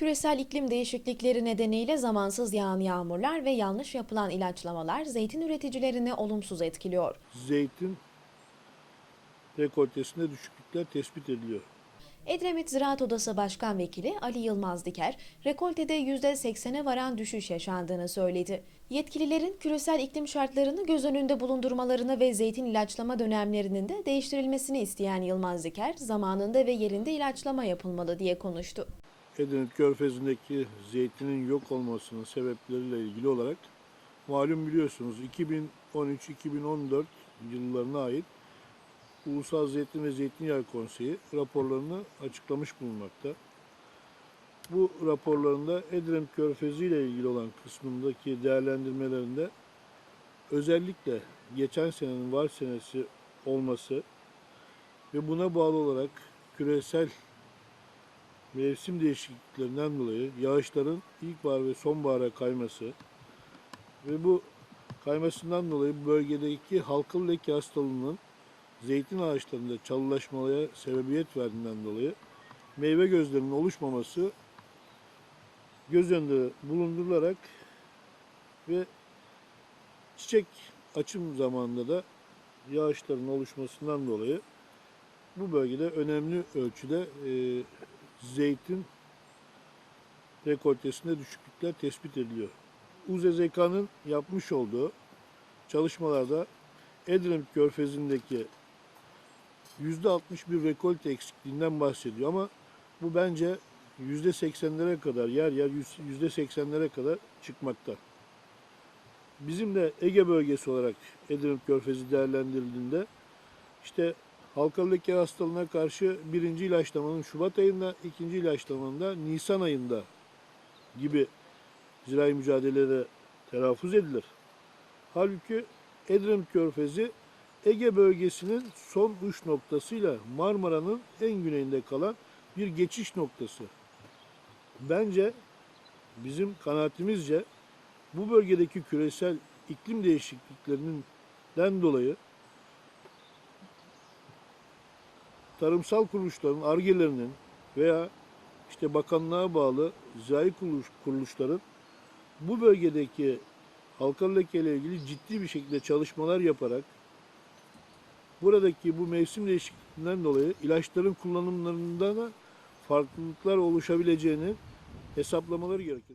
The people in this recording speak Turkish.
Küresel iklim değişiklikleri nedeniyle zamansız yağan yağmurlar ve yanlış yapılan ilaçlamalar zeytin üreticilerini olumsuz etkiliyor. zeytin rekoltesinde düşüklükler tespit ediliyor. Edremit Ziraat Odası Başkan Vekili Ali Yılmaz Diker, rekoltede %80'e varan düşüş yaşandığını söyledi. Yetkililerin küresel iklim şartlarını göz önünde bulundurmalarını ve zeytin ilaçlama dönemlerinin de değiştirilmesini isteyen Yılmaz Diker, zamanında ve yerinde ilaçlama yapılmalı diye konuştu. Edirne Körfezi'ndeki zeytinin yok olmasının sebepleriyle ilgili olarak malum biliyorsunuz 2013-2014 yıllarına ait Ulusal Zeytin ve Zeytinyağı Konseyi raporlarını açıklamış bulunmakta. Bu raporlarında Edremit Körfezi ile ilgili olan kısmındaki değerlendirmelerinde özellikle geçen senenin var senesi olması ve buna bağlı olarak küresel mevsim değişikliklerinden dolayı yağışların ilkbahar ve sonbahara kayması ve bu kaymasından dolayı bölgedeki halkalı leke hastalığının zeytin ağaçlarında çalılaşmaya sebebiyet verdiğinden dolayı meyve gözlerinin oluşmaması göz önünde bulundurularak ve çiçek açım zamanında da yağışların oluşmasından dolayı bu bölgede önemli ölçüde e, zeytin rekoltesinde düşüklükler tespit ediliyor. UZZK'nın yapmış olduğu çalışmalarda Edremit Körfezi'ndeki %61 rekolte eksikliğinden bahsediyor ama bu bence %80'lere kadar yer yer %80'lere kadar çıkmakta. Bizim de Ege bölgesi olarak Edremit Körfezi değerlendirildiğinde işte halkalı leke hastalığına karşı birinci ilaçlamanın Şubat ayında, ikinci ilaçlamanın da Nisan ayında gibi zirai mücadelelere telaffuz edilir. Halbuki Edremit Körfezi Ege bölgesinin son uç noktasıyla Marmara'nın en güneyinde kalan bir geçiş noktası. Bence bizim kanaatimizce bu bölgedeki küresel iklim değişikliklerinden dolayı tarımsal kuruluşların, argelerinin veya işte bakanlığa bağlı zirai kuruluş, kuruluşların bu bölgedeki halkalı leke ile ilgili ciddi bir şekilde çalışmalar yaparak buradaki bu mevsim değişikliğinden dolayı ilaçların kullanımlarında da farklılıklar oluşabileceğini hesaplamaları gerekir.